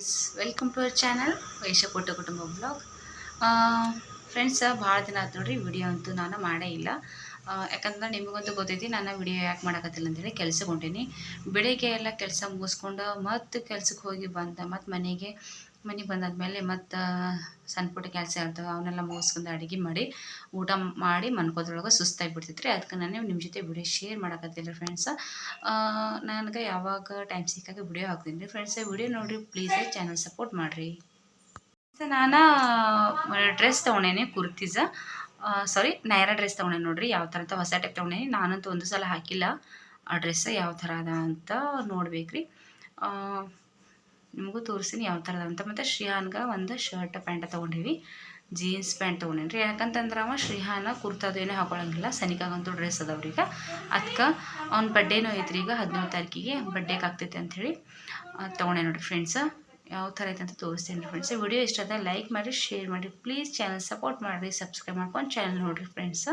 Friends welcome to our channel ವೈಶ ಪುಟ್ಟ ಕುಟುಂಬ blog friends ಭಾಳ ದಿನ ಆಯ್ತು ನೋಡ್ರಿ ವಿಡಿಯೋ ಅಂತೂ ನಾನು ಮಾಡೇ ಇಲ್ಲ. ಯಾಕಂದ್ರೆ ನಿಮಗಂತೂ ಗೊತ್ತೈತಿ ನಾನು ವಿಡಿಯೋ ಯಾಕೆ ಮಾಡೋಕತ್ತಿಲ್ಲ ಅಂತೇಳಿ ಕೆಲ್ಸಕ್ಕೆ ಹೊಂಟೀನಿ. ಬೆಳಿಗ್ಗೆ ಎಲ್ಲ ಕೆಲಸ ಮುಗಿಸ್ಕೊಂಡು ಮತ್ತು ಕೆಲ್ಸಕ್ಕೆ ಹೋಗಿ ಬಂದ ಮತ್ತು ಮನೆಗೆ ಮನೆಗೆ ಬಂದಾದ್ಮೇಲೆ ಮತ್ತು ಸಣ್ಣ ಪುಟ್ಟ ಕೆಲಸ ಇರ್ತವೆ ಅವನ್ನೆಲ್ಲ ಮುಗಿಸ್ಕೊಂಡು ಅಡುಗೆ ಮಾಡಿ, ಊಟ ಮಾಡಿ ಮನ್ಕೋದ್ರೊಳಗೆ ಸುಸ್ತಾಗಿ ಬಿಡ್ತೈತ್ರಿ ಅದಕ್ಕೆ ನಾನು ನಿಮ್ಮ ಜೊತೆ ವಿಡಿಯೋ ಶೇರ್ ಮಾಡೋಕತ್ತಿಲ್ಲ ಫ್ರೆಂಡ್ಸ ನನಗೆ ಯಾವಾಗ ಟೈಮ್ ಸಿಕ್ಕಾಗ ವಿಡಿಯೋ ಹಾಕ್ತೀನಿ. ರೀ ಫ್ರೆಂಡ್ಸ್ ವಿಡಿಯೋ ನೋಡಿರಿ ಪ್ಲೀಸ್ ಚಾನಲ್ ಸಪೋರ್ಟ್ ಮಾಡಿರಿ. ನಾನು ಡ್ರೆಸ್ ತೊಗೊಂಡೇನೆ ಕುರ್ತೀಸ ಸಾರಿ ನೈರಾ ಡ್ರೆಸ್ ತೊಗೊಂಡೇನೆ ನೋಡಿರಿ, ಯಾವ ಥರ ಅಂತ ಹೊಸ ಟೈಪ್ ತೊಗೊಂಡೇನಿ. ನಾನಂತೂ ಒಂದು ಸಲ ಹಾಕಿಲ್ಲ. ಆ ಡ್ರೆಸ್ ಯಾವ ಥರ ಅದ ಅಂತ ನೋಡ್ಬೇಕ್ರಿ. ನಿಮಗೂ ತೋರಿಸ್ತೀನಿ ಯಾವ ಥರದ ಅದ ಅಂತ. ಮತ್ತು ಶ್ರೀಹಾನ್ಗೆ ಒಂದು ಶರ್ಟ್ ಪ್ಯಾಂಟ್ ತೊಗೊಂಡೀವಿ. ಜೀನ್ಸ್ ಪ್ಯಾಂಟ್ ತೊಗೊಂಡೇನಿ ರೀ ಯಾಕಂತಂದ್ರೆ ಅವ ಶ್ರೀಹಾನ ಕುರ್ತದು ಏನೂ ಹಾಕೊಳಂಗಿಲ್ಲ. ಸನಿಕಾಗಂತೂ ಡ್ರೆಸ್ ಅದಾವ್ರೀಗ ಅದಕ್ಕೆ ಅವ್ನ ಬಡ್ಡೇನೂ ಐತ್ರಿ ಈಗ ಹದಿನೇಳು ತಾರೀಕಿಗೆ ಬಡ್ಡೇಗೆ ಆಗ್ತೈತೆ ಅಂಥೇಳಿ ತೊಗೊಂಡೆ ನೋಡಿರಿ ಫ್ರೆಂಡ್ಸ ಯಾವ ಥರ ಐತೆ ಅಂತ ತೋರಿಸ್ತೀನಿ ಫ್ರೆಂಡ್ಸ್ ವಿಡಿಯೋ ಇಷ್ಟ ಆದ ಲೈಕ್ ಮಾಡಿ ಶೇರ್ ಮಾಡಿ ಪ್ಲೀಸ್ ಚಾನಲ್ ಸಪೋರ್ಟ್ ಮಾಡಿರಿ ಸಬ್ಸ್ಕ್ರೈಬ್ ಮಾಡ್ಕೊಂಡು ಚಾನಲ್ ನೋಡಿರಿ ಫ್ರೆಂಡ್ಸ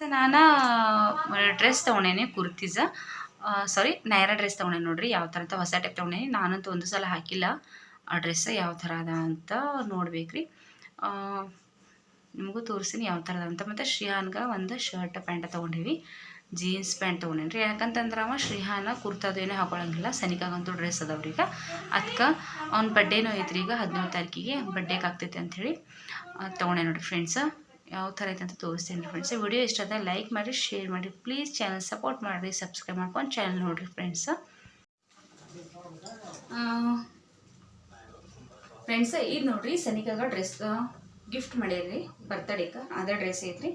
ನಾನು ಡ್ರೆಸ್ ತೊಗೊಂಡೇನಿ ಕುರ್ತೀಸ ಸಾರಿ ನೈರಾ ಡ್ರೆಸ್ ತೊಗೊಂಡೆ ನೋಡ್ರಿ, ಯಾವ ಥರ ಅಂತ ಹೊಸ ಟೈಪ್ ತೊಗೊಂಡೆ. ನಾನಂತೂ ಒಂದು ಸಲ ಹಾಕಿಲ್ಲ. ಆ ಡ್ರೆಸ್ ಯಾವ ಥರ ಅದ ಅಂತ ನೋಡ್ಬೇಕ್ರಿ. ನಿಮಗೂ ತೋರಿಸ್ತೀನಿ ಯಾವ ಥರ ಅದ ಅಂತ. ಮತ್ತು ಶ್ರೀಹಾನ್ಗ ಒಂದು ಶರ್ಟ್ ಪ್ಯಾಂಟ್ ತೊಗೊಂಡೀವಿ. ಜೀನ್ಸ್ ಪ್ಯಾಂಟ್ ತೊಗೊಂಡೇನಿ ರೀ ಯಾಕಂತಂದ್ರೆ ಅವ ಶ್ರೀಹಾನ ಕುರ್ತದು ಏನೇ ಹಾಕೊಳಂಗಿಲ್ಲ. ಸನಿಕಾಗಂತೂ ಡ್ರೆಸ್ ಅದಾವ್ರಿ ಈಗ. ಅದಕ್ಕೆ ಅವ್ನ ಬಡ್ಡೇನೂ ಐತ್ರಿ ಈಗ ಹದಿನೇಳು ತಾರೀಕಿಗೆ. ಬಡ್ಡೇಗೆ ಆಗ್ತೈತೆ ಅಂಥೇಳಿ ತೊಗೊಂಡೆ ನೋಡಿರಿ ಫ್ರೆಂಡ್ಸ ಯಾವ ಥರ ಐತೆ ಅಂತ ತೋರಿಸ್ತೀನಿ ಫ್ರೆಂಡ್ಸ್ ವಿಡಿಯೋ ಇಷ್ಟ ಆದರೆ ಲೈಕ್ ಮಾಡಿ ಶೇರ್ ಮಾಡಿ. ಪ್ಲೀಸ್ ಚಾನಲ್ ಸಪೋರ್ಟ್ ಮಾಡಿರಿ ಸಬ್ಸ್ಕ್ರೈಬ್ ಮಾಡ್ಕೊಂಡು ಚಾನಲ್ ನೋಡಿರಿ ಫ್ರೆಂಡ್ಸ್ ಫ್ರೆಂಡ್ಸ್ ಇದು ನೋಡಿರಿ ಸನಿಕಾಗ ಡ್ರೆಸ್ ಗಿಫ್ಟ್ ಮಾಡಿರಿ ಬರ್ತಡೇಗೆ ಅದೇ ಡ್ರೆಸ್ ಐತ್ರಿ.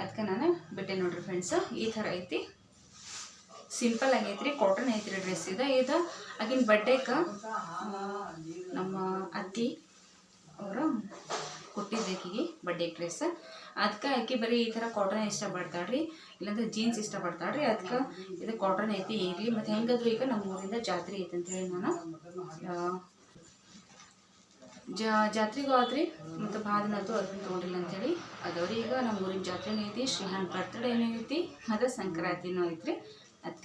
ಅದಕ್ಕೆ ನಾನು ಬಿಟ್ಟೆ ನೋಡಿರಿ ಫ್ರೆಂಡ್ಸ್ ಈ ಥರ ಐತಿ. ಸಿಂಪಲ್ ಆಗೈತ್ರಿ ಕಾಟನ್ ಐತ್ರಿ ಡ್ರೆಸ್ ಇದು. ಇದು ಆಗಿನ ಬಡ್ಡೇಗೆ ನಮ್ಮ ಅತ್ತಿ ಅವರು ಕೊಟ್ಟಿದ್ದು ಆಕೆಗೆ ಬಡ್ಡೆ ಡ್ರೆಸ್ ಅದಕ್ಕೆ ಆಕೆ ಬರೀ ಈ ಥರ ಕಾಟನ್ ಇಷ್ಟಪಡ್ತಾಳ್ರಿ ಇಲ್ಲಾಂದ್ರೆ ಜೀನ್ಸ್ ಇಷ್ಟಪಡ್ತಾಳ್ರಿ. ಅದಕ್ಕೆ ಇದು ಕಾಟನ್ ಐತಿ ಇರಲಿ. ಮತ್ತು ಹೆಂಗಾದ್ರೂ ಈಗ ನಮ್ಮ ಊರಿಂದ ಜಾತ್ರೆ ಐತೆ ಅಂತೇಳಿ ನಾನು. ಆ, ಜಾ ಜಾತ್ರೆಗೂ ಆದ್ರಿ ಮತ್ತು ಅದು ಅದನ್ನ ತೊಗೊಂಡಿಲ್ಲ ಅಂತೇಳಿ ಅದವ್ರಿ ಈಗ ನಮ್ಮ ಊರಿನ ಜಾತ್ರೆನೂ ಐತಿ ಶ್ರೀಹಾನ್ ಬರ್ತಡೇನೂ ಐತಿ ಮತ್ತು ಸಂಕ್ರಾಂತಿನೂ ಐತ್ರಿ. ಅದಕ್ಕೆ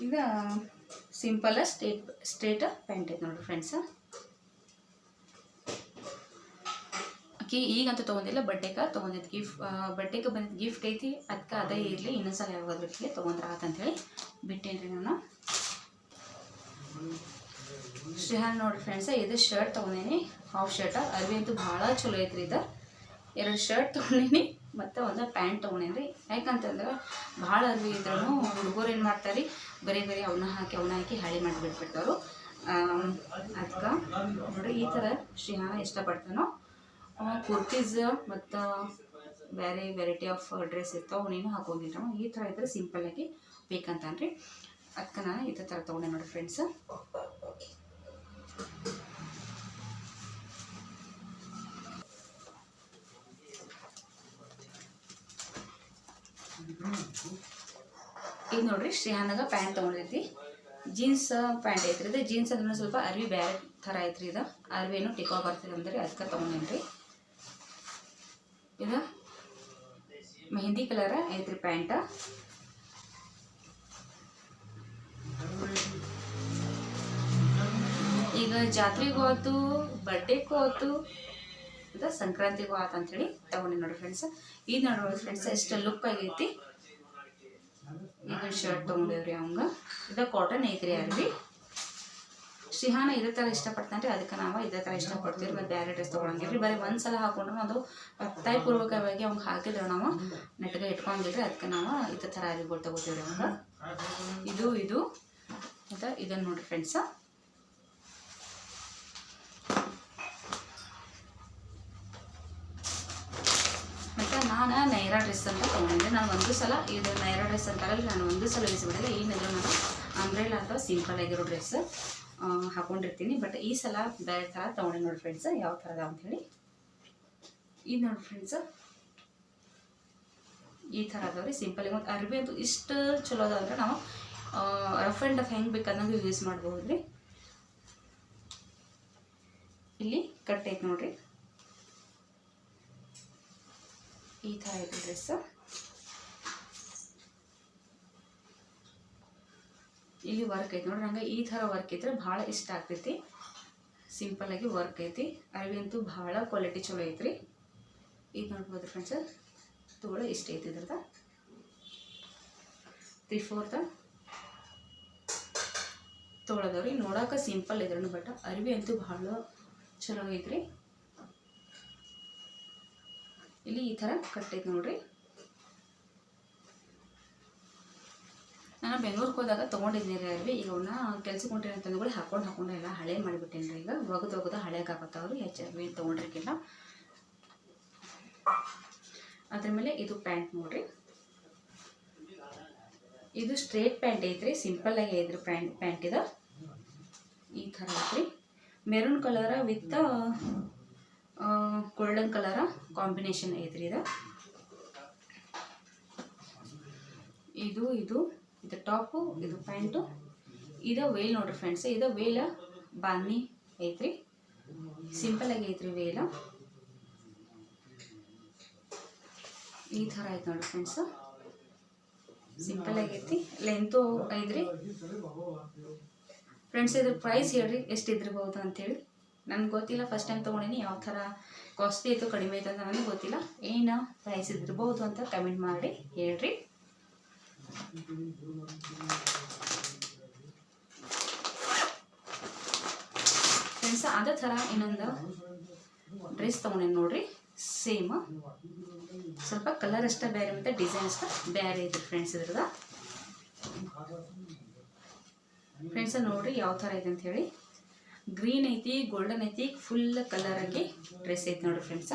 ಈಗ ಸಿಂಪಲ್ ಸ್ಟೇಟ್ ಸ್ಟ್ರೇಟ್ ಪ್ಯಾಂಟ್ ಐತೆ ನೋಡ್ರಿ ಫ್ರೆಂಡ್ಸ ಆಕಿ ಈಗಂತೂ ತೊಗೊಂಡಿಲ್ಲ ಬಡ್ಡೆಗೆ ತೊಗೊಂಡಿದ್ದು ಗಿಫ್ಟ್ ಬಡ್ಡೆಗೆ ಬಂದಿದ್ದು ಗಿಫ್ಟ್ ಐತಿ ಅದಕ್ಕೆ ಅದೇ ಇರಲಿ ಇನ್ನೊಂದ್ಸಲ ಯಾವಾಗಲೂ ತೊಗೊಂಡ್ರೆ ಆತಂತೇಳಿ ಬಿಟ್ಟೇನ್ರಿ ನಾನು. ಶ್ರೀಹಾನ್ ನೋಡ್ರಿ ಫ್ರೆಂಡ್ಸ ಇದು ಶರ್ಟ್ ತೊಗೊಂಡೇನಿ ಹಾಫ್ ಶರ್ಟ್ ಅರ್ವಿ ಅಂತೂ ಭಾಳ ಚಲೋ ಐತ್ರಿ ಇದು. ಎರಡು ಶರ್ಟ್ ತೊಗೊಂಡೇನಿ, ಮತ್ತು ಒಂದು ಪ್ಯಾಂಟ್ ತೊಗೊಂಡೇನಿ ರೀ ಯಾಕಂತಂದ್ರೆ ಭಾಳ ಅರ್ವಿ ಇದ್ರೂ ಹುಡುಗರು ಏನು ಮಾಡ್ತಾರೆ ಬರೀ ಬರೀ ಅವನ್ನ ಹಾಕಿ ಅವನ್ನ ಹಾಕಿ ಹಳೆ ಮಾಡಿಬಿಟ್ಬಿಟ್ಟವರು. ಅದಕ್ಕೆ ನೋಡಿ ಈ ಥರ ಶ್ರೀಹಾನ ಇಷ್ಟಪಡ್ತಾನೋ. ಕುರ್ತೀಸ್ ಮತ್ತು ಬೇರೆ ವೆರೈಟಿ ಆಫ್ ಡ್ರೆಸ್ ಇರ್ತಾವೆ, ಅವನೇನು ಹಾಕೋಗಿಲ್ಲ. ಈ ಥರ ಇದ್ರೆ ಸಿಂಪಲ್ಲಾಗಿ ಬೇಕಂತಾನ್ರಿ. ಅದಕ್ಕೆ ನಾನು ಈ ಥರ ತೊಗೊಂಡೆ ನೋಡಿ ಫ್ರೆಂಡ್ಸ್ ಈಗ ನೋಡ್ರಿ ಶ್ರೇಹಾನಾಗ ಪ್ಯಾಂಟ್ ತೊಗೊಂಡೈತಿ ಜೀನ್ಸ್ ಪ್ಯಾಂಟ್ ಐತ್ರಿ ಇದು. ಜೀನ್ಸ್ ಅಂದ್ರೆ ಸ್ವಲ್ಪ ಅರ್ವಿ ಬೇರೆ ಥರ ಐತ್ರಿ ಇದು. ಅರ್ವಿನೂ ಟಿಕೋ ಬರ್ತದೆ ಅಂದ್ರೆ ಅದಕ್ಕೆ ತೊಗೊಂಡೇನ್ರಿ. ಇದು ಮೆಹಂದಿ ಕಲರ್ ಐತ್ರಿ ಪ್ಯಾಂಟ್. ಈಗ ಜಾತ್ರೆಗೂ ಆಯ್ತು ಬರ್ಡೇಗೂ ಆಯ್ತು ಸಂಕ್ರಾಂತಿಗೂ ಆಯ್ತು ಅಂಥೇಳಿ ತಗೊಂಡೆ ಫ್ರೆಂಡ್ಸ್ ಇದು ನೋಡ್ರಿ ಫ್ರೆಂಡ್ಸ್ ಎಷ್ಟು ಲುಕ್ ಆಗೈತಿ. ಇದು ಶರ್ಟ್ ತೊಗೊಂಡೇವ್ರಿ ಅವಂಗ. ಇದು ಕಾಟನ್ ಐತ್ರಿ ಅರ್ವಿ ಶ್ರೀಹಾನ ಇದೇ ಥರ ಇಷ್ಟಪಡ್ತಾನೆ ರೀ ಅದಕ್ಕೆ ನಾವು ಇದೇ ಥರ ಇಷ್ಟಪಡ್ತೀವಿ ಮತ್ತು ಬೇರೆ ಡ್ರೆಸ್ ತೊಗೊಳಂಗಿಲ್ರಿ. ಬರೀ ಒಂದು ಸಲ ಹಾಕೊಂಡ್ರೆ ಅದು ಒತ್ತಾಯಪೂರ್ವಕವಾಗಿ ಅವ್ಗೆ ಹಾಕಿದ್ರೆ ನಾವು ನೆಟ್ಗೆ ಇಟ್ಕೊಂಡಿಲ್ರಿ ಅದಕ್ಕೆ ನಾವು ಇದೇ ಥರ ಅರಿಗಳು ರೀ ಅವಾಗ. ಇದು ಇದು. ಮತ್ತು ಇದನ್ನು ನೋಡಿರಿ ಫ್ರೆಂಡ್ಸ ಮತ್ತು ನಾನು ಡ್ರೆಸ್ ಅಂತ ತೊಗೊಂಡಿದ್ದೆ. ನಾನು ಒಂದು ಸಲ ಇದು ನೈರಾ ಡ್ರೆಸ್ ಅಂತಾರಲ್ಲ, ನಾನು ಒಂದು ಸಲ ಯೂಸ್ ಮಾಡಿಲ್ಲ ಏನಿದ್ರು ನಾನು ಅಂಬ್ರೆಲ್ಲ ಅಥವಾ ಸಿಂಪಲ್ ಆಗಿರೋ ಡ್ರೆಸ್ ಹಾಕೊಂಡಿರ್ತೀನಿ. ಬಟ್ ಈ ಸಲ ಬೇರೆ ಥರ ತೊಗೊಂಡೆ ನೋಡಿ ಫ್ರೆಂಡ್ಸ್ ಯಾವ ಥರ ಅಂತ ಅಂಥೇಳಿ ಇದು ನೋಡಿ ಫ್ರೆಂಡ್ಸ್ ಈ ಥರ ಅದಾವ್ರಿ ಸಿಂಪಲ್ ಮತ್ತು ಅರ್ಬಿ ಅಂತೂ ಇಷ್ಟು ಚಲೋ ಅದಾವ ಅಂದ್ರೆ ನಾವು ರಫ್ ಆ್ಯಂಡ್ ಟಫ್ ಹೆಂಗೆ ಬೇಕಾದಂಗೆ ಯೂಸ್ ಮಾಡ್ಬೋದು ರೀ ಇಲ್ಲಿ ಕಟ್ ಐತೆ ನೋಡ್ರಿ. ಈ ಥರ ಇದೆ ಡ್ರೆಸ್ ಇಲ್ಲಿ ವರ್ಕ್ ಐತಿ. ನೋಡ್ರಿ, ನಂಗೆ ಈ ಥರ ವರ್ಕ್ ಇದ್ರೆ ಭಾಳ ಇಷ್ಟ ಆಗ್ತೈತಿ. ಸಿಂಪಲ್ಲಾಗಿ ವರ್ಕ್ ಐತಿ. ಅರವಿ ಅಂತೂ ಭಾಳ ಕ್ವಾಲಿಟಿ ಚಲೋ ಐತ್ರಿ. ಈಗ ನೋಡ್ಬೋದು ಫ್ರೆಂಡ್ಸ್ ತೋಳ ಇಷ್ಟ ಐತಿ ಇದ್ರದ ತ್ರೀ ಫೋರ್ತ ತೋಳದವ್ರಿ, ನೋಡೋಕೆ ಸಿಂಪಲ್ ಇದ್ರೂ ಬಟ್ ಅರಿವಿ ಅಂತೂ ಭಾಳ ಚಲೋ ಐತ್ರಿ. ಇಲ್ಲಿ ಈ ಥರ ಕಟ್ಟೈತೆ ನೋಡ್ರಿ. ನಾನು ಬೆಂಗ್ಳೂರಿಗೆ ಹೋದಾಗ ತೊಗೊಂಡಿದ್ದೀನಿ ರೀ ಅರ್ವಿ. ಈಗ ಅವನ್ನ ಕೆಲ್ಸಕ್ಕೆ ಹೊಂಟಿರಿ ಅಂತಂದ್ಗಳು ಹಾಕೊಂಡು ಹಾಕೊಂಡೆ ಎಲ್ಲ ಹಳೆ ಮಾಡಿಬಿಟ್ಟೇನಿ ರೀ ಈಗ. ಒಗದು ಒಗದು ಹಳೆಗೆ ಹಾಕತ್ತಾವ್ರಿ ಹೆಚ್ಚು ಅರ್ವಿ ತೊಗೊಂಡಿರ್ಕಿಲ್ಲ. ಅದ್ರ ಮೇಲೆ ಇದು ಪ್ಯಾಂಟ್ ನೋಡ್ರಿ. ಇದು ಸ್ಟ್ರೇಟ್ ಪ್ಯಾಂಟ್ ಐತ್ರಿ. ಸಿಂಪಲ್ ಆಗಿ ಐತ್ರಿ ಪ್ಯಾಂಟ್ ಪ್ಯಾಂಟ್ ಇದು. ಈ ಥರ ಐತ್ರಿ. Maroon colour with golden colour combination ಐತ್ರಿ ಇದು. ಇದು ಇದು ಇದು ಟಾಪು ಇದು ಪ್ಯಾಂಟು ಇದು ವೇಲ್ ನೋಡ್ರಿ ಫ್ರೆಂಡ್ಸ್ ಇದು ವೇಲ ಬಾನಿ ಐತ್ರಿ. ಸಿಂಪಲ್ ಆಗಿ ಐತ್ರಿ ವೇಲ ಈ ಥರ ಐತೆ ನೋಡ್ರಿ ಫ್ರೆಂಡ್ಸ್ ಸಿಂಪಲ್ ಆಗೈತಿ ಲೆಂತು ಐತ್ರಿ. ಫ್ರೆಂಡ್ಸ್ ಇದ್ರ ಪ್ರೈಸ್ ಹೇಳ್ರಿ, ಎಷ್ಟು ಇದ್ರಬಹುದು ಅಂತೇಳಿ ನನಗೆ ಗೊತ್ತಿಲ್ಲ ಫಸ್ಟ್ ಟೈಮ್ ತೊಗೊಂಡಿನಿ, ಯಾವ ಥರ ಕಾಸ್ಟ್ಲಿ ಇತ್ತು ಕಡಿಮೆ ಇತ್ತು ಅಂತ ನನಗೆ ಗೊತ್ತಿಲ್ಲ. ಏನು ಪ್ರೈಸ್ ಇದ್ದಿರ್ಬೋದು ಅಂತ ಕಮೆಂಟ್ ಮಾಡಿ, ಹೇಳ್ರಿ. ಫ್ರೆಂಡ್ಸ್ ಅದೇ ಥರ ಇನ್ನೊಂದು ಡ್ರೆಸ್ ತೊಗೊಂಡಿನಿ ನೋಡ್ರಿ ಸೇಮ್ ಸ್ವಲ್ಪ ಕಲರ್ ಅಷ್ಟೇ ಬೇರೆ ಮತ್ತು ಡಿಸೈನ್ ಅಷ್ಟೇ ಬೇರೆ ಇದೆ ಫ್ರೆಂಡ್ಸ್ ಇದ್ರದ. ಫ್ರೆಂಡ್ಸ್ ನೋಡ್ರಿ ಯಾವ ಥರ ಇದೆ ಅಂತ ಹೇಳಿ. ಗ್ರೀನ್ ಐತಿ ಗೋಲ್ಡನ್ ಐತಿ ಫುಲ್ ಕಲರ್ ಆಗಿ ಡ್ರೆಸ್ ಐತಿ ನೋಡಿ ಫ್ರೆಂಡ್ಸ್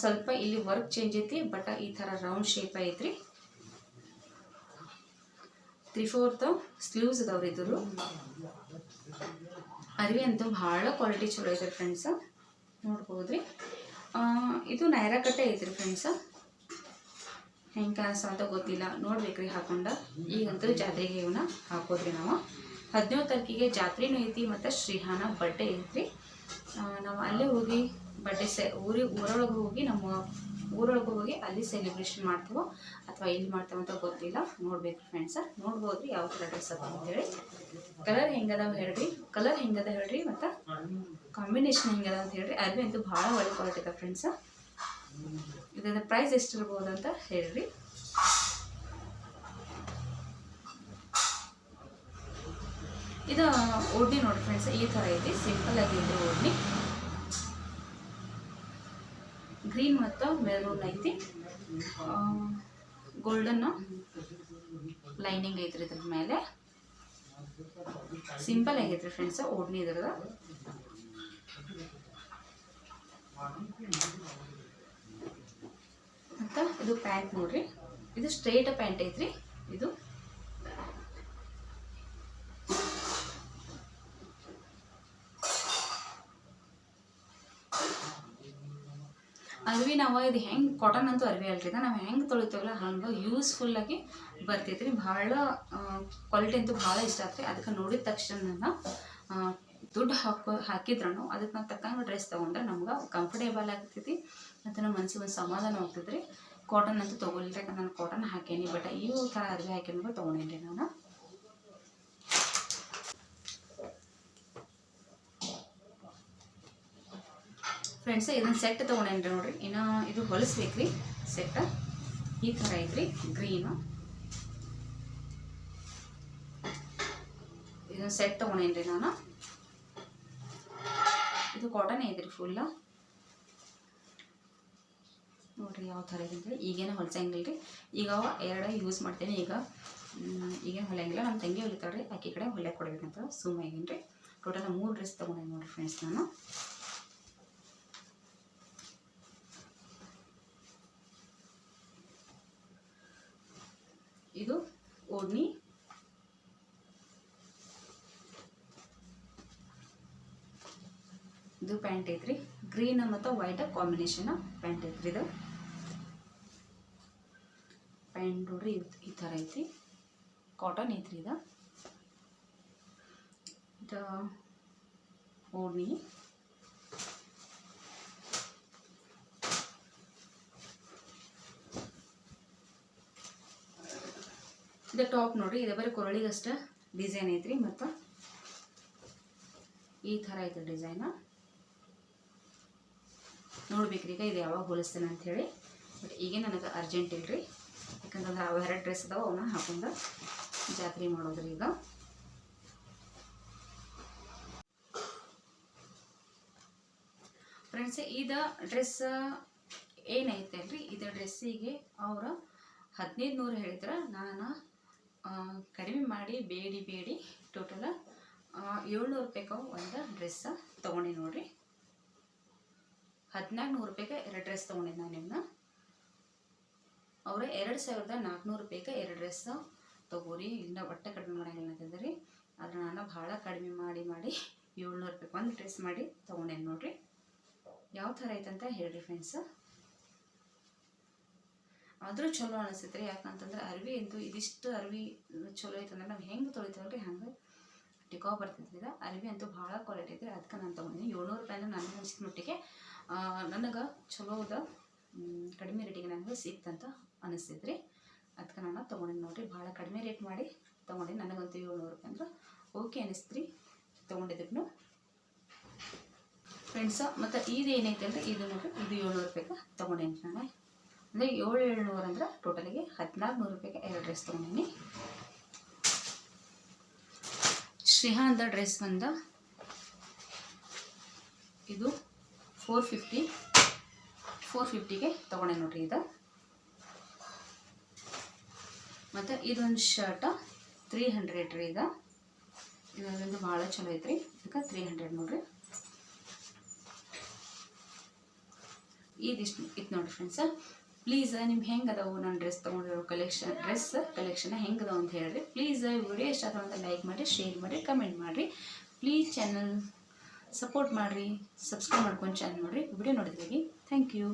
ಸ್ವಲ್ಪ ಇಲ್ಲಿ ವರ್ಕ್ ಚೇಂಜ್ ಐತಿ ಬಟ್ ಈ ಥರ ರೌಂಡ್ ಶೇಪ್ ಐತ್ರಿ. ತ್ರೀ ಫೋರ್ತ್ ಸ್ಲೀವ್ಸ್ ಅದಾವ್ರಿ ಇದ್ರು ಅರಿವಿ ಅಂತೂ ಭಾಳ ಕ್ವಾಲಿಟಿ ಚಲೋ ಐತೆ ಫ್ರೆಂಡ್ಸ್ ನೋಡ್ಬೋದ್ರಿ. ಇದು ನೈರಾ ಕಟ್ಟೆ ಐತ್ರಿ ಫ್ರೆಂಡ್ಸ್ ಹೆಂಗೆ ಅಂತ ಗೊತ್ತಿಲ್ಲ. ನೋಡ್ಬೇಕ್ರಿ ಹಾಕೊಂಡ. ಈಗಂತೂ ಜಾತ್ರೆಗೆ ಇವನ್ನ ಹಾಕೋದ್ರಿ ನಾವು. ಹದಿನೇಳು ತಾರೀಕಿಗೆ ಜಾತ್ರೆನೂ ಐತಿ ಮತ್ತು ಶ್ರೀಹಾನ ಬಡ್ಡೆ ಐತ್ರಿ. ನಾವು ಅಲ್ಲೇ ಹೋಗಿ ಬಡ್ಡೆ ಸೆ ಊರಿಗೆ ಊರೊಳಗೆ ಹೋಗಿ ನಮ್ಮ ಊರೊಳಗೆ ಹೋಗಿ ಅಲ್ಲಿ ಸೆಲೆಬ್ರೇಷನ್ ಮಾಡ್ತೀವೋ ಅಥವಾ ಇಲ್ಲಿ ಮಾಡ್ತೇವೆ ಅಂತ ಗೊತ್ತಿಲ್ಲ. ನೋಡ್ಬೇಕು ಫ್ರೆಂಡ್ಸ ನೋಡ್ಬೋದ್ರಿ ಯಾವ ಥರ ಡ್ರೆಸ್ ಅದ ಅಂತೇಳಿ ಕಲರ್ ಹೆಂಗದಾವ ಹೇಳ್ರಿ. ಕಲರ್ ಹೆಂಗದ ಹೇಳ್ರಿ ಮತ್ತು ಕಾಂಬಿನೇಷನ್ ಹೆಂಗದ ಅಂತ ಹೇಳ್ರಿ. ಅರ್ವಿ ಅಂತೂ ಭಾಳ ಒಳ್ಳೆ ಕ್ವಾಲಿಟಿ ಅದ ಫ್ರೆಂಡ್ಸ ಇದರ ಪ್ರೈಸ್ ಎಷ್ಟಿರ್ಬೋದು ಅಂತ ಹೇಳ್ರಿ. ಇದು ಓಡ್ನಿ ನೋಡಿ ಫ್ರೆಂಡ್ಸ್ ಈ ಥರ ಐತಿ ಸಿಂಪಲ್ ಆಗಿ ಇದೆ ಓಡ್ನಿ ಗ್ರೀನ್ ಮತ್ತು ಮೆರೂನ್ ಐತಿ. ಗೋಲ್ಡನ್ ಲೈನಿಂಗ್ ಐತ್ರಿ ಇದ್ರ ಮೇಲೆ. ಸಿಂಪಲ್ ಆಗೈತ್ರಿ ಫ್ರೆಂಡ್ಸ್ ಓಡ್ನಿ ಇದ್ರದ ಮತ್ತು ಇದು ಪ್ಯಾಂಟ್ ನೋಡ್ರಿ. ಇದು ಸ್ಟ್ರೇಟ್ ಪ್ಯಾಂಟ್ ಐತ್ರಿ. ಇದು ಅರ್ವಿ ನಾವು ಇದು ಹೆಂಗೆ ಕಾಟನ್ ಅಂತೂ ಅರ್ವಿ ಅಲ್ರಿ ನಾವು ಹೆಂಗೆ ತೊಳಿತೇವಲ್ಲ, ಹಂಗೆ ಯೂಸ್ಫುಲ್ಲಾಗಿ ಬರ್ತೈತ್ರಿ. ಭಾಳ ಕ್ವಾಲಿಟಿ ಅಂತೂ ಭಾಳ ಇಷ್ಟ ಆಗ್ತದೆ ಅದಕ್ಕೆ ನೋಡಿದ ತಕ್ಷಣ ನಾನು ದುಡ್ಡು ಹಾಕೋ ಹಾಕಿದ್ರೂ ಅದಕ್ಕೆ ನಾವು ತಕ್ಕಂಗೆ ಡ್ರೆಸ್ ತೊಗೊಂಡ್ರೆ ನಮ್ಗೆ ಕಂಫರ್ಟೇಬಲ್ ಆಗ್ತೈತಿ. ಮತ್ತು ನಮ್ಮ ಮನಸ್ಸಿಗೆ ಒಂದು ಸಮಾಧಾನ ಹೋಗ್ತೈತ್ರಿ ಕಾಟನ್ ಅಂತೂ ತೊಗೊಳ್ರಿ. ನಾನು ಕಾಟನ್ ಹಾಕೇನಿ ಬಟ್ ಈ ಥರ ಅರ್ವಿ ಹಾಕಿದ್ಮೇಲೆ ತೊಗೊಂಡೇನಿ ನಾನು. ಫ್ರೆಂಡ್ಸ್ ಇದನ್ನ ಸೆಟ್ ತೊಗೊಂಡೇನ್ರಿ ನೋಡಿರಿ. ಇನ್ನು ಇದು ಹೊಲಿಸ್ಬೇಕ್ರಿ. ಸೆಟ್ ಈ ಥರ ಐತ್ರಿ. ಗ್ರೀನು ಇದನ್ನ ಸೆಟ್ ತೊಗೊಂಡೇನ್ರಿ ನಾನು. ಇದು ಕಾಟನ್ ಐತ್ರಿ ಫುಲ್ಲ ನೋಡಿರಿ ಯಾವ ಥರ ಇದೆ ಈಗೇನು ಹೊಲ್ಸಂಗಿಲ್ಲ ರೀ ಈಗ ಎರಡು ಯೂಸ್ ಮಾಡ್ತೇನೆ. ಈಗ ಈಗೇನು ಹೊಲಿಯಂಗಿಲ್ಲ. ನಮ್ಮ ತಂಗಿ ಹೊಲಿತಾಳ್ರಿ. ಆಕೆ ಕಡೆ ಹೊಲಿಯಕ್ಕೆ ಕೊಡ್ಬೇಕಂತ ಸುಮ್ಮ ರೀ ಟೋಟಲ್ ಮೂರು ಡ್ರೆಸ್ ತೊಗೊಂಡೇನೆ ನೋಡಿರಿ ಫ್ರೆಂಡ್ಸ್ ನಾನು ಇದು ಓಡ್ನಿ ಇದು ಪ್ಯಾಂಟ್ ಐತ್ರಿ. ಗ್ರೀನ್ ಮತ್ತು ವೈಟ್ ಕಾಂಬಿನೇಷನ್ ಪ್ಯಾಂಟ್ ಐತ್ರಿ ಇದು. ಪ್ಯಾಂಟ್ ನೋಡ್ರಿ ಈ ಥರ ಐತಿ ಕಾಟನ್ ಐತ್ರಿ ಇದು. ಇದು ಓಡ್ನಿ ಇದು ಟಾಪ್ ನೋಡ್ರಿ, ಇದು ಬರೀ ಕೊರಳಿಗಷ್ಟೇ ಡಿಸೈನ್ ಐತ್ರಿ ಮತ್ತು ಈ ಥರ ಐತೆ ಡಿಸೈನ. ನೋಡ್ಬೇಕ್ರಿ ಈಗ ಇದು ಯಾವಾಗ ಹೋಲಿಸ್ತೇನೆ ಅಂಥೇಳಿ. ಬಟ್ ಈಗ ನನಗೆ ಅರ್ಜೆಂಟ್ ಇಲ್ರಿ. ಯಾಕಂತಂದ್ರೆ ಅವು ಎರಡು ಡ್ರೆಸ್ ಅದಾವ ಅವನ್ನ ಹಾಕೊಂಡು ಜಾತ್ರೆ ಮಾಡೋದ್ರಿ ಈಗ. ಫ್ರೆಂಡ್ಸ್ ಇದು ಡ್ರೆಸ್ ಏನೈತೆ ಅಲ್ರಿ? ಇದು ಡ್ರೆಸ್ಸಿಗೆ ಅವರು ಹದಿನೈದು ನೂರು ಹೇಳಿದ್ರೆ, ನಾನು ಕಡಿಮೆ ಮಾಡಿ ಬೇಡಿ ಬೇಡಿ ಟೋಟಲ ಏಳ್ನೂರು ರೂಪಾಯಿಗೆ ಒಂದು ಡ್ರೆಸ್ ತೊಗೊಂಡೆ ನೋಡ್ರಿ. ಹದಿನಾಲ್ಕು ನೂರು ರೂಪಾಯಿಗೆ ಎರಡು ಡ್ರೆಸ್ ತೊಗೊಂಡಿದ್ದೆ ನಾನು ನಿಮ್ಮನ್ನ ಅವರು ಎರಡು ಸಾವಿರದ ನಾಲ್ಕುನೂರು ರೂಪಾಯಿಗೆ ಎರಡು ಡ್ರೆಸ್ ತೊಗೋರಿ ಇನ್ನು ಬಟ್ಟೆ ಕಡಿಮೆ ಮಾಡೋಂಗಿಲ್ಲ ಅಂತಂದ್ರಿ ಆದರೆ ನಾನು ಭಾಳ ಕಡಿಮೆ ಮಾಡಿ ಮಾಡಿ ಏಳ್ನೂರು ರೂಪಾಯಿಗೆ ಒಂದು ಡ್ರೆಸ್ ಮಾಡಿ ತೊಗೊಂಡೇನೆ ನೋಡಿರಿ. ಯಾವ ಥರ ಐತಂತ ಹೇಳಿರಿ ಫ್ರೆಂಡ್ಸ್ ಆದರೂ ಚಲೋ ಅನಿಸ್ತೈತೆ ರೀ. ಯಾಕಂತಂದ್ರೆ ಅರ್ವಿ ಅಂತೂ ಇದಿಷ್ಟು ಅರ್ವಿ ಚಲೋ ಐತಂದ್ರೆ ನಾವು ಹೆಂಗೆ ತೊಳಿತೀವಲ್ರಿ ಹಂಗೆ? ಟಿಕೋ ಬರ್ತಿದ್ದಿಲ್ಲ ಅರಿವಿ ಅಂತೂ ಭಾಳ ಕ್ವಾಲಿಟಿ ಐತ್ರಿ. ಅದಕ್ಕೆ ನಾನು ತೊಗೊಂಡಿನಿ. ಏಳ್ನೂರು ರೂಪಾಯಿ ಅಂದ್ರೆ ನನಗೆ ಅನಿಸಿದ ಮಟ್ಟಿಗೆ ನನಗೆ ಚಲೋದ ಅದ ಕಡಿಮೆ ರೇಟಿಗೆ ನನಗೆ ಸಿಕ್ತಂತ ಅನಿಸ್ತೈತ್ರಿ ಅದಕ್ಕೆ ನಾನು ತೊಗೊಂಡಿನಿ ನೋಡಿರಿ. ಭಾಳ ಕಡಿಮೆ ರೇಟ್ ಮಾಡಿ ತೊಗೊಂಡಿನಿ. ನನಗಂತೂ ಏಳ್ನೂರು ರೂಪಾಯಿ ಅಂದ್ರೆ ಓಕೆ ಅನಿಸ್ತು ರೀ ತೊಗೊಂಡಿದ್ದಕ್ಕೂ ಫ್ರೆಂಡ್ಸ ಮತ್ತು ಇದು ಏನೈತೆ ಅಂದರೆ, ಇದು ನೋಡಿರಿ. ಇದು ಏಳ್ನೂರು ರೂಪಾಯಿಗೆ ತೊಗೊಂಡೇನಿ ನಾನು. ಅಂದರೆ ಏಳು ಏಳ್ನೂರು ಅಂದ್ರೆ ಟೋಟಲಿಗೆ ಹದಿನಾಲ್ಕು ನೂರು ರೂಪಾಯಿಗೆ ಎರಡು ಡ್ರೆಸ್ ತೊಗೊಂಡಿನಿ. ಶ್ರೀಹಾಂತ ಡ್ರೆಸ್ ಬಂದ. ಇದು ಫೋರ್ ಫಿಫ್ಟಿ ಫೋರ್ ಫಿಫ್ಟಿಗೆ ತೊಗೊಂಡೆ ನೋಡ್ರಿ ಇದು. ಮತ್ತು ಇದೊಂದು ಶರ್ಟ ತ್ರೀ ಹಂಡ್ರೆಡ್ ರೀ ಈಗ ಇದೊಂದು ಭಾಳ ಚಲೋ ಐತ್ರಿ. ಇದಕ್ಕೆ ತ್ರೀ ಹಂಡ್ರೆಡ್ ನೋಡ್ರಿ. ಇದಿಷ್ಟು ಇತ್ತು ನೋಡಿರಿ ಫ್ರೆಂಡ್ಸ ಪ್ಲೀಸ್ ನಿಮ್ಗೆ ಹೆಂಗೆ ಅದಾವು ನಾನು ಡ್ರೆಸ್ ತೊಗೊಂಡಿರೋ ಕಲೆಕ್ಷನ್ ಡ್ರೆಸ್ ಕಲೆಕ್ಷನ್ ಹೆಂಗೆ ಅಂತ ಹೇಳಿರಿ. ಪ್ಲೀಸ್ ವಿಡಿಯೋ ಇಷ್ಟ ಅಂತ ಲೈಕ್ ಮಾಡಿ ಶೇರ್ ಮಾಡಿ ಕಮೆಂಟ್ ಮಾಡಿರಿ. ಪ್ಲೀಸ್ ಚಾನಲ್ ಸಪೋರ್ಟ್ ಮಾಡಿರಿ ಸಬ್ಸ್ಕ್ರೈಬ್ ಮಾಡ್ಕೊಂಡು ಚಾನಲ್ ನೋಡಿರಿ. ವಿಡಿಯೋ ನೋಡಿದ್ರಿ. Thank you